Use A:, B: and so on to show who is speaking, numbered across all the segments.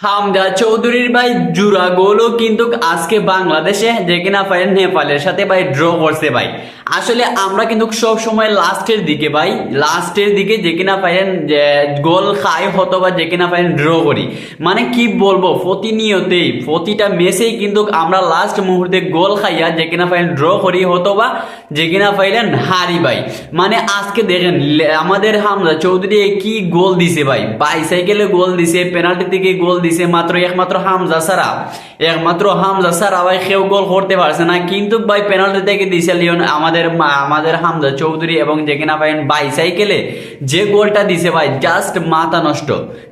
A: হামজা চৌধুরীর ভাই জুরা গোলও কিন্তু আজকে বাংলাদেশে, যে কিনা ভাই নেপালের সাথে ভাই ড্র করছে ভাই। আসলে আমরা কিন্তু সব সময় লাস্টের দিকে ভাই লাস্টের দিকে যে কিনা পাইলেন গোল খাই হতো বা যে কিনা পাইলেন ড্র করি। মানে কি বলব, প্রতিনিয়তেই, প্রতিটা ম্যাচেই কিন্তু আমরা লাস্ট মুহূর্তে গোল খাইয়া যে কিনা পাইলেন ড্র করি হতো বা যে কিনা পাইলেন হারি ভাই। মানে আজকে দেখেন, আমাদের হামজা চৌধুরী কি গোল দিছে ভাই বাইসাইকেলে গোল দিছে পেনাল্টি থেকে গোল দিছে মাত্র, একমাত্র হামজা সারা একমাত্র হামজা সারা ভাই কেউ গোল করতে পারছে না। কিন্তু ভাই পেনাল্টি থেকে দিছে লিওন? আমাদের আমাদের হামজা চৌধুরী এবং যে কিনা ভাই বাইসাইকেলে যে গোলটা দিছে ভাই জাস্ট মাথা নষ্ট।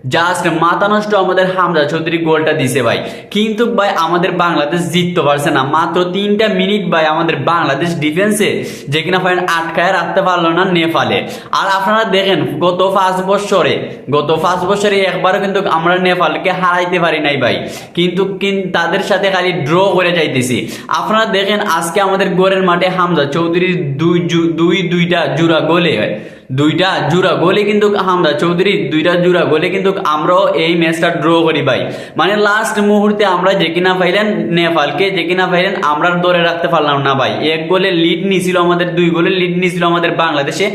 A: জাস্ট মাথা নষ্ট আমাদের হামজা চৌধুরী গোলটা দিছে ভাই। কিন্তু ভাই আমাদের বাংলাদেশ জিততে পারছে না। মাত্র তিনটা মিনিট ভাই আমাদের বাংলাদেশ ডিফেন্সে যে কিনা ফাইন আটকায় রাখতে পারল না নেপালে। আর আপনারা দেখেন, গত পাঁচ বছরে, গত পাঁচ বছরে একবারও কিন্তু আমরা নেপালকে হারাইতে পারি নাই ভাই। কিন্তু কিন- তাদের সাথে খালি ড্র করে যাইতেছি। আপনারা দেখেন আজকে আমাদের গোরের মাঠে হামজা চৌধুরীর দুই দুই দুইটা জুরা গোলে দুইটা জুরা গোলে কিন্তু হামজা চৌধুরী দুইটা জুরা গোলে কিন্তু আমরাও এই ম্যাচটা ড্র করি ভাই। মানে লাস্ট মুহূর্তে আমরা যে কিনা পাইলেন নেপালকে, যে কিনা পাইলেন আমরা ধরে রাখতে পারলাম না ভাই। এক গোলে লিড নিয়েছিল আমাদের দুই গোলে লিড নিয়েছিল আমাদের বাংলাদেশে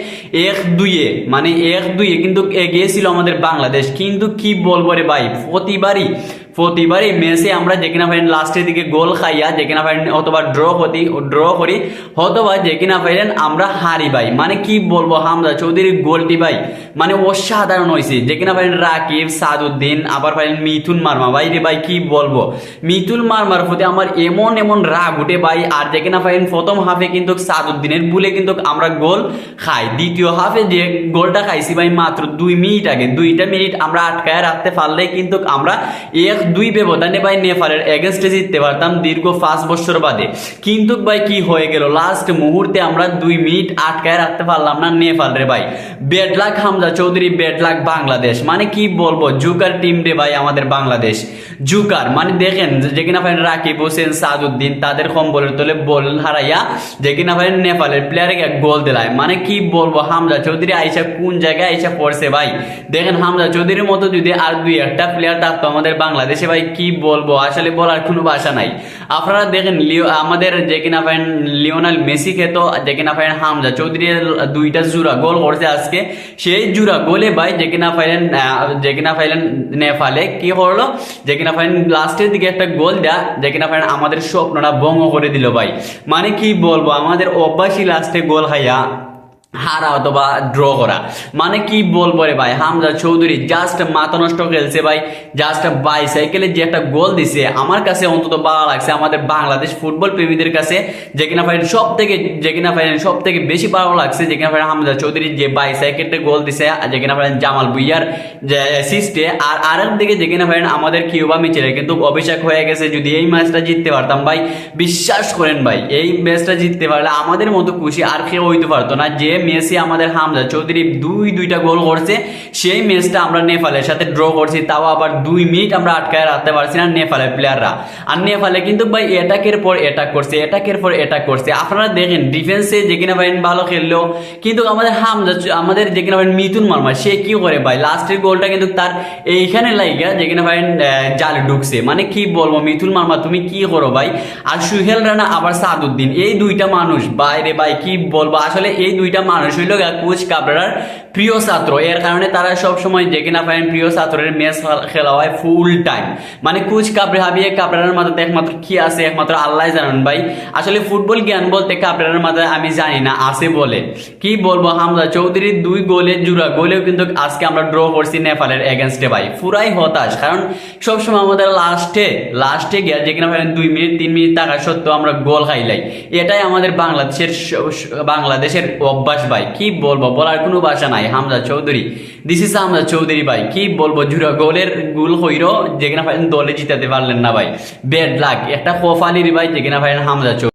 A: এক দুইয়ে। মানে এক দুইয়ে কিন্তু এগিয়েছিল আমাদের বাংলাদেশ। কিন্তু কি বলব রে ভাই, প্রতিবারই প্রতিবারই ম্যাচে আমরা যে কিনা ফাইলেন লাস্টের দিকে গোল খাইয়া যে কিনা ফাইলেন অথবা ড্র করি ড্র করি অথবা যে কিনা ফাইলেন আমরা হারি ভাই। মানে কি বলব হামজা চৌধুরীর গোলটি ভাই? মানে অসাধারণ হয়েছে যে কিনা পাইলেন রাকিব, সাদুদ্দিন, আবার পাইলেন মিথুন মার্মা। ভাই রে ভাই, কি বলব? মিথুন মার্মার প্রতি আমার এমন এমন রাগ উঠে ভাই, আর যে কিনা পাইলেন প্রথম হাফে কিন্তু সাদুদ্দিনের বুলে কিন্তু আমরা গোল খাই। দ্বিতীয় হাফে যে গোলটা খাইছি ভাই মাত্র দুই মিনিট আগে, দুইটা মিনিট আমরা আটকায় রাখতে পারলে কিন্তু আমরা এক দুই ব্যবধানে ভাই নেপালের এগেনস্টে জিততে পারতাম দীর্ঘ পাঁচ বছর বাদে। কিন্তু ভাই কি হয়ে গেল? লাস্ট মুহূর্তে আমরা দুই মিনিট আটকায় রাখতে পারলাম না নেপাল রে ভাই। Bad luck Hamza Chowdhury bad luck Bangladesh. মানে কি বলব? জুকার টিম রে ভাই আমাদের বাংলাদেশ। জুকার মানে দেখেন, যে কিনা ভাই রাকিব হোসেন সাদুদ্দিন তাদের কম বলের তোলে বল হারাইয়া, যে কিনা ভাই নেপালের প্লেয়ারকে গোল দিলায়। মানে কি বলব? হামজা চৌধুরী আইসা কোন জায়গায় আইসা পড়ছে ভাই? দেখেন, হামজা চৌধুরীর মতো যদি আর দুই একটা প্লেয়ার থাকতো আমাদের বাংলাদেশে ভাই, কি বলব? আসলে বলার কোনো ভাষা নাই। আপনারা দেখেন, লিও আমাদের যে কিনা ভাই লিওনাল মেসি খেতো যে কিনা ভাই হামজা চৌধুরী দুইটা জুরা গোল করছে আজকে, সেই জুরা গোলে ভাই যে কিনা ফাইলেন যে কিনা ফাইলেন নেপালে কি করল? যে কিনা ফাইলেন লাস্টের দিকে একটা গোল দেয়া যে কিনা ফাইন আমাদের স্বপ্নটা ভঙ্গ করে দিল ভাই। মানে কি বলব, আমাদের অভ্যাসই লাস্টে গোল খাইয়া হারা অথবা ড্র করা। মানে কি বলব রে ভাই? হামজা চৌধুরী জাস্ট মাথা নষ্ট খেলছে ভাই। জাস্ট বাইসাইকেলে যে একটা গোল দিছে, আমার কাছে অন্তত ভালো লাগছে। আমাদের বাংলাদেশ ফুটবল প্রেমীদের কাছে যে কিনা ফাইন সব থেকে যে কিনা ফাইন সব থেকে বেশি ভালো লাগছে, যে কিনা ফাইন হামজা চৌধুরী যে বাইসাইকেলটা গোল দিছে যে কিনা ফাইন জামাল বুইয়ার যে অ্যাসিস্টে আর আরেক দিকে যে কিনা ফাইন আমাদের কিউবা মিচেলে কিন্তু অভিষেক হয়ে গেছে। যদি এই ম্যাচটা জিততে পারতাম ভাই, বিশ্বাস করেন ভাই, এই ম্যাচটা জিততে পারলে আমাদের মতো খুশি আর কেউ হইতে পারতো না। যে মেসি আমাদের হামজা চৌধুরী দুই, দুইটা গোল করছে। সেই ম্যাচটা আমরা নেপালের সাথে ড্র করছি, তাও আবার দুই মিনিট আমরা আটকায় রাখতে পারছি না নেপালের প্লেয়াররা আর নেপালে কিন্তু ভাই এটাকের পর এটাক করছে এটাকের পর এটাক করছে। আপনারা দেখেন ডিফেন্সে যে কিনা ভাই ভালো খেললো, কিন্তু আমাদের হামজা আমাদের যে কিনা ভাই মিথুন মার্মা, সে কি করে ভাই? লাস্টের গোলটা কিন্তু তার এইখানে লাইগা, যে কিনা ভাই জালে ঢুকছে। মানে কি বলব, মিথুন মার্মা, তুমি কি করো ভাই? আর সুহেল রানা, আবার সাদুদ্দিন, এই দুইটা মানুষ, বাইরে ভাই কি বলব? আসলে এই দুইটা মানুষ হইল কোচ কাবরার প্রিয় ছাত্র। এর কারণে তারা সব সময় যে কিনা পারেন প্রিয় ছাত্রের ম্যাচ খেলা হয় ফুল টাইম মানে কোচ কাবরে হাবিয়ে কাবরার মাথাতে একমাত্র কি আছে, একমাত্র আল্লাহ জানেন ভাই। আসলে ফুটবল জ্ঞান বলতে কাবরার মাথায় আমি জানি না, আছে বলে। কি বলব, হামজা চৌধুরীর দুই গোলে জুড়া গোলেও কিন্তু আজকে আমরা ড্র করছি নেপালের এগেনস্টে ভাই। পুরাই হতাশ, কারণ সবসময় আমাদের লাস্টে লাস্টে গিয়ে যে কিনা পারেন দুই মিনিট, তিন মিনিট থাকা সত্ত্বেও আমরা গোল খাইলাই। এটাই আমাদের বাংলাদেশের বাংলাদেশের অভ্যাস ভাই, কি বলব, বলার কোনো ভাষা নাই। হামজা চৌধুরী। দিস ইস হামজা চৌধুরী ভাই, কি বলব জুড়া গোলের গোল হইরো যেখানে পারেন দলে জিতাতে পারলেন না ভাই। বেড লাগ একটা কোফালির ভাই যেখানে ভাই হামজা চৌধুরী।